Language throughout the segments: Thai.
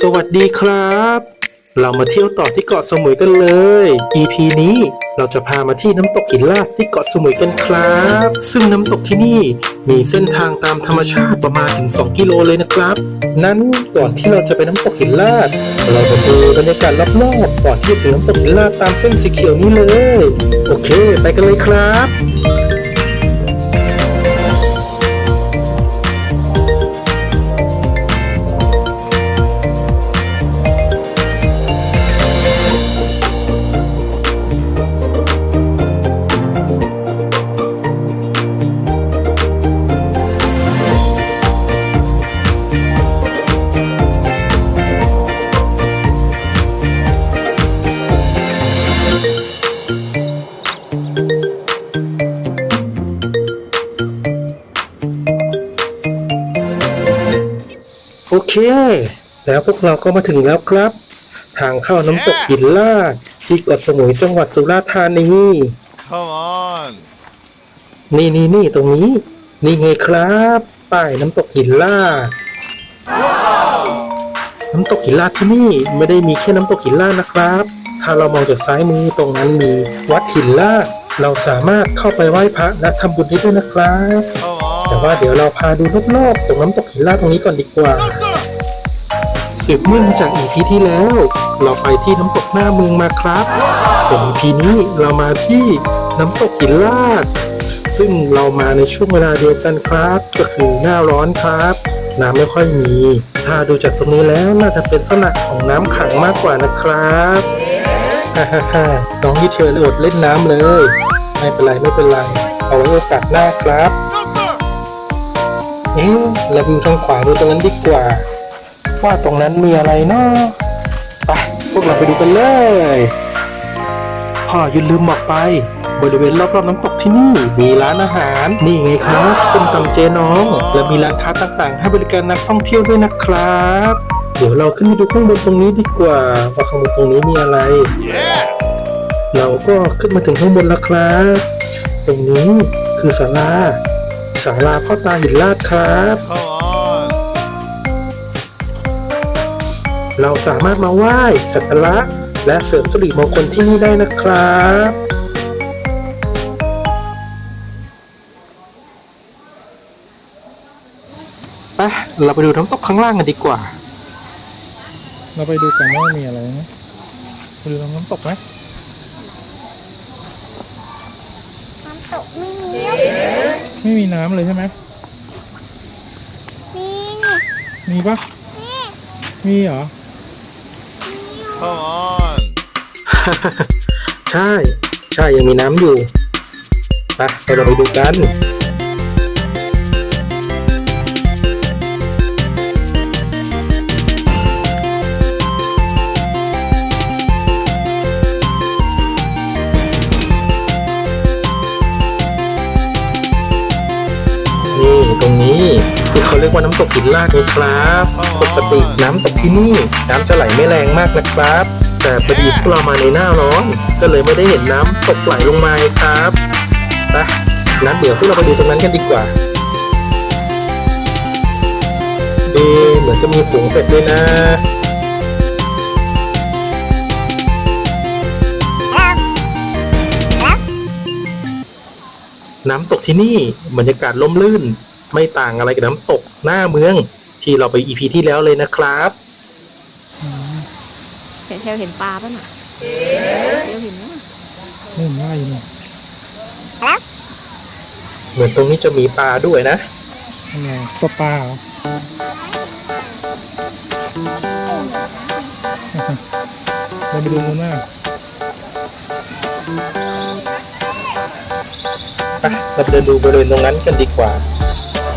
สวัสดีครับ เรามาเที่ยวต่อที่เกาะสมุยกันเลย EP นี้เราจะพามาที่น้ำตกหินลาดที่เกาะสมุยกันครับ ซึ่งน้ำตกที่นี่มีเส้นทางตามธรรมชาติประมาณถึง 2 กิโลเลยนะครับ นั้นก่อนที่เราจะไปน้ำตกหินลาด เราจะดูบรรยากาศรอบๆก่อนที่จะถึงน้ำตกหินลาดตามเส้นสีเขียวนี้เลย โอเค ไปกันเลยครับ โอเค แล้วพวกเราก็มาถึงแล้วครับ ทางเข้าน้ำตกหินลาดที่เกาะสมุยจังหวัดสุราษฎร์ธานี Come on. นี่นี่นี่ตรงนี้ นี่ไงครับป้ายน้ำตกหินลาดน้ำตกหินลาดที่นี่ไม่ได้มีแค่น้ำตกหินลาดนะครับ ถ้าเรามองจากซ้ายมือตรงนั้นมีวัดหินลาดเราสามารถเข้าไปไหว้พระและทำบุญได้ด้วยนะครับ Come แต่ว่าเดี๋ยวเราพาดูรอบๆตรงน้ำตกหินลาดตรงนี้ก่อนดีกว่า สืบเนื่องจากอีพีที่แล้ว เราไปที่น้ำตกหน้าเมืองมาครับส่วนอีพีนี้เรามาที่น้ำตกหินลาด ซึ่งเรามาในช่วงเวลาเดียวกันครับ ก็คือหน้าร้อนครับน้ำไม่ค่อยมี ถ้าดูจากตรงนี้แล้วน่าจะเป็นลักษณะของน้ำขังมากกว่านะครับฮ่าฮ่าน้องยี่เธอเลยอดเล่นน้ำเลย ไม่เป็นไรไม่เป็นไร เอาไว้โอกาสหน้าครับ เอ๊ะเราดูทางขวาดูตรงนั้นดีกว่า ว่าตรงนั้นมีอะไรเนาะไปพวกเราไปดูกันเลยพ่ออยุลืมบอกไป บริเวณรอบๆน้ำตกที่นี่ มีร้านอาหาร นี่ไงครับส้มตำเจน้อง และมีร้านค้าต่างๆ ให้บริการนักท่องเที่ยวด้วยนะครับ เดี๋ยวเราขึ้นไปดูข้างบนตรงนี้ดีกว่า ว่าข้างบนตรงนี้มีอะไร Yeah. เราก็ขึ้นมาถึงข้างบนแล้วครับ ตรงนี้คือศาลา ศาลาพ่อตาหินลาดครับ Come on. เราสามารถมาไหว้สักการะและเสริมสิริมงคลที่นี่ได้นะครับไปเราไปดูน้ำตกข้างล่างกันดีกว่า เราไปดูกันว่ามีอะไรนะไปดูน้ำตกไหมน้ำตกไม่มี ไม่มีน้ำเลยใช่ไหมนี่มีปะมีเหรอ Come on. ใช่ ใช่ยังมีน้ำอยู่ไปไปเราไปดูกัน นี้ที่เขาเรียกว่าน้ำตกหินลาดเลยครับปกติน้ำตกที่นี่ น้ำจะไหลไม่แรงมากนะครับ แต่พอดีพวกเรามาในหน้าร้อนก็เลยไม่ได้เห็นน้ำตกไหลลงมาครับไปงั้นเดี๋ยวพวกเราไปดูตรงนั้นกันดีกว่าเอเหมือนจะมีฝูงเป็ดด้วยนะน้ำตกที่นี่บรรยากาศล่มลื่น ไม่ต่างอะไรกับน้ำตกหน้าเมือง ที่เราไปอีพีที่แล้วเลยนะครับเห็นเทลเห็นปลาป่ะน่ะเทลเห็นไหมไม่เห็นว่าอยู่เนี่ยเหมือนตรงนี้จะมีปลาด้วยนะทำไงตัวปลาเหรอเราไปดูนู้นว่าไปเราไปเดินดูบริเวณตรงนั้นกันดีกว่า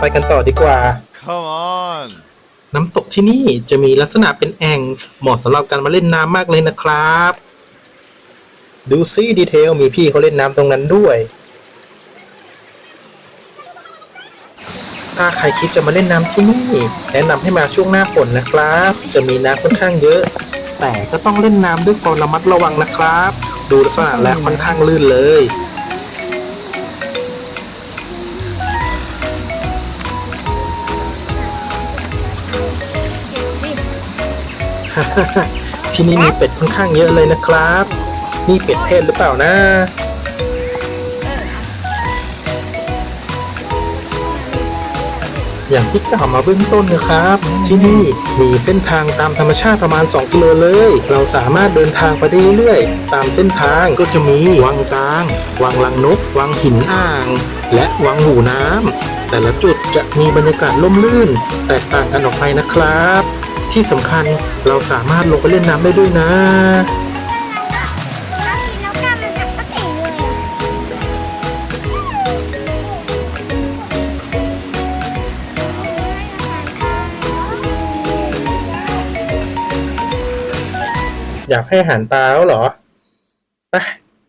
ไปกันต่อดีกว่า Come on. น้ำตกที่นี่จะมีลักษณะเป็นแอ่งเหมาะสำหรับการมาเล่นน้ำมากเลยนะครับ ดูซิดีเทลมีพี่เขาเล่นน้ำตรงนั้นด้วย ถ้าใครคิดจะมาเล่นน้ำที่นี่ แนะนำให้มาช่วงหน้าฝนนะครับ จะมีน้ำค่อนข้างเยอะ แต่ก็ต้องเล่นน้ำด้วยความระมัดระวังนะครับ ดูลักษณะแล้วค่อนข้างลื่นเลย ที่นี่มีเป็ดค่อนข้างเยอะเลยนะครับ นี่เป็ดเทศหรือเปล่านะอย่างที่กล่าวมาเบื้องต้นนะครับ ที่นี่มีเส้นทางตามธรรมชาติประมาณ 2 กิโลเลย เราสามารถเดินทางไปได้เรื่อยๆตามเส้นทางก็จะมีวังตาง วังลังนก วังหินอ่าง และวังหูน้ำแต่ละจุดจะมีบรรยากาศล่มลื่น แตกต่างกันออกไปนะครับ ที่สำคัญเราสามารถลงไปเล่นน้ำได้ด้วยนะ แล้วกินแล้วกันมันจะก็ติเลยอยากให้อาหารปลาแล้วเหรอไป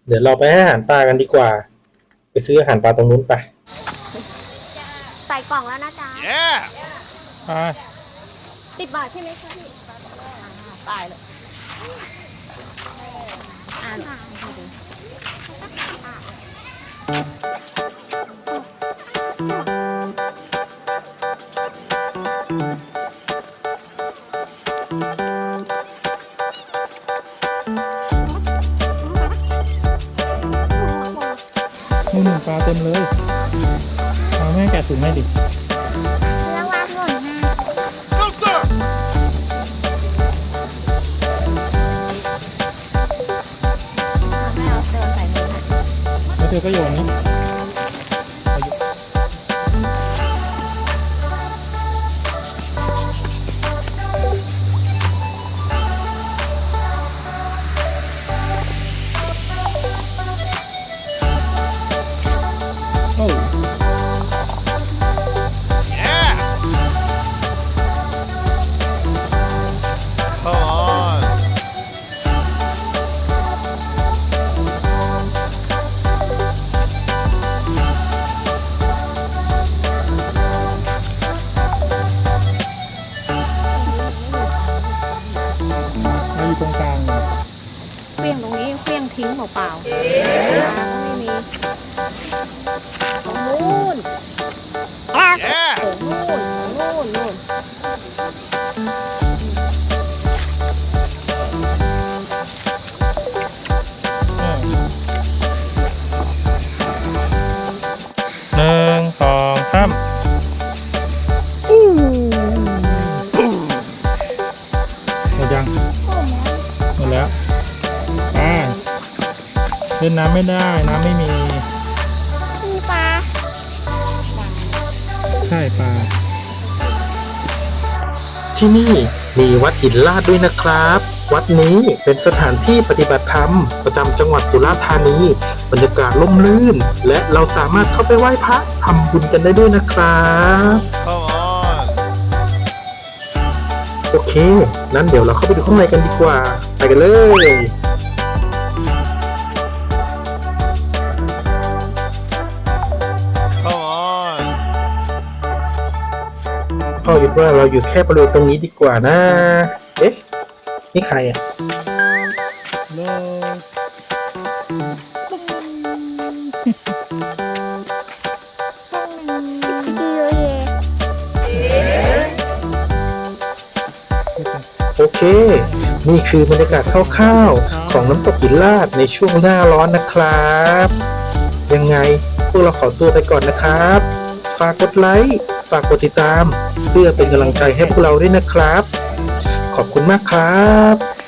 เดี๋ยวเราไปให้อาหารปลากันดีกว่า ไปซื้ออาหารปลาตรงนู้นไป ใส่กล่องแล้วนะจ๊ะ Yeah. ไป ติดบาทใช่ไหมคะพี่ตายเลยอ่านนู่นปลาเต็มเลยเอาแม่แกะถุงให้ดิ เธอก็โยนนี่ ตรงกลางเลยเคลี้ยงตรงนี้เปี้ยงทิ้งเปล่าๆไม่มีตรงนู้นตรงนู้นตรงนู้นนู้น ใช่ปลา ที่นี่มีวัดหินลาดด้วยนะครับ วัดนี้เป็นสถานที่ปฏิบัติธรรม ประจำจังหวัดสุราษฎร์ธานี บรรยากาศร่มรื่น และเราสามารถเข้าไปไหว้พระทำบุญกันได้ด้วยนะครับ Come on. โอเค นั้นเดี๋ยวเราเข้าไปดูข้างในกันดีกว่า ไปกันเลย ดว่าเราอยู่แค่บริเวณตรงนี้ดีกว่านะ เอ๊ะ นี่ใครอะโอเค นี่คือบรรยากาศคร่าวๆ ของน้ำตกหินลาดในช่วงหน้าร้อนนะครับ ยังไงพวกเราขอตัวไปก่อนนะครับ ฝากกดไลค์ ฝากกดติดตาม เพื่อเป็นกำลังใจให้พวกเราด้วยนะครับ ขอบคุณมากครับ